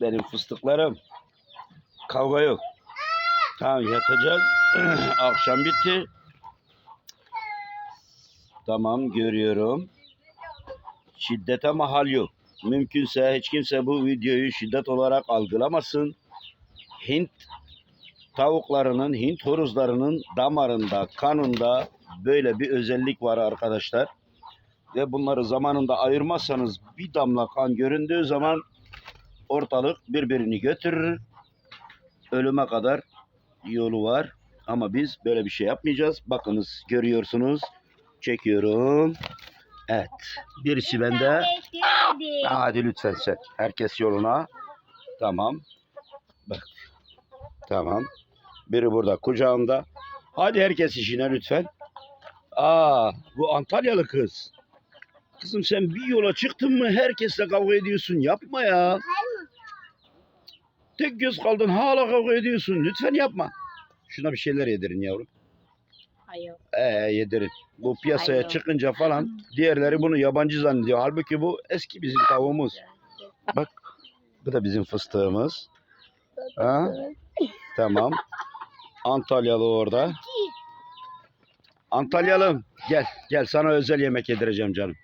benim fıstıklarım. Kavga yok. Tamam yatacağız. Akşam bitti. Tamam görüyorum. Şiddete mahal yok. Mümkünse hiç kimse bu videoyu şiddet olarak algılamasın. Hint tavuklarının, Hint horozlarının damarında, kanında böyle bir özellik var arkadaşlar. Ve bunları zamanında ayırmazsanız bir damla kan göründüğü zaman ortalık birbirini götürür. Ölüme kadar yolu var. Ama biz böyle bir şey yapmayacağız. Bakınız görüyorsunuz. Çekiyorum. Evet. Birisi bende. Hadi lütfen sen. Herkes yoluna. Tamam. Bak. Tamam. Biri burada kucağımda. Hadi herkes işine lütfen. Aa, bu Antalyalı kız. Kızım sen bir yola çıktın mı herkesle kavga ediyorsun. Yapma ya. Tek göz kaldın hala kavga ediyorsun. Lütfen yapma. Şuna bir şeyler yedirin yavrum. Hayır. Ee yedirin. Bu piyasaya Hayır. çıkınca falan diğerleri bunu yabancı zannediyor. Halbuki bu eski bizim tavuğumuz. Bak bu da bizim fıstığımız. Ha? Tamam. Antalyalı orada. Antalyalım gel gel sana özel yemek yedireceğim canım.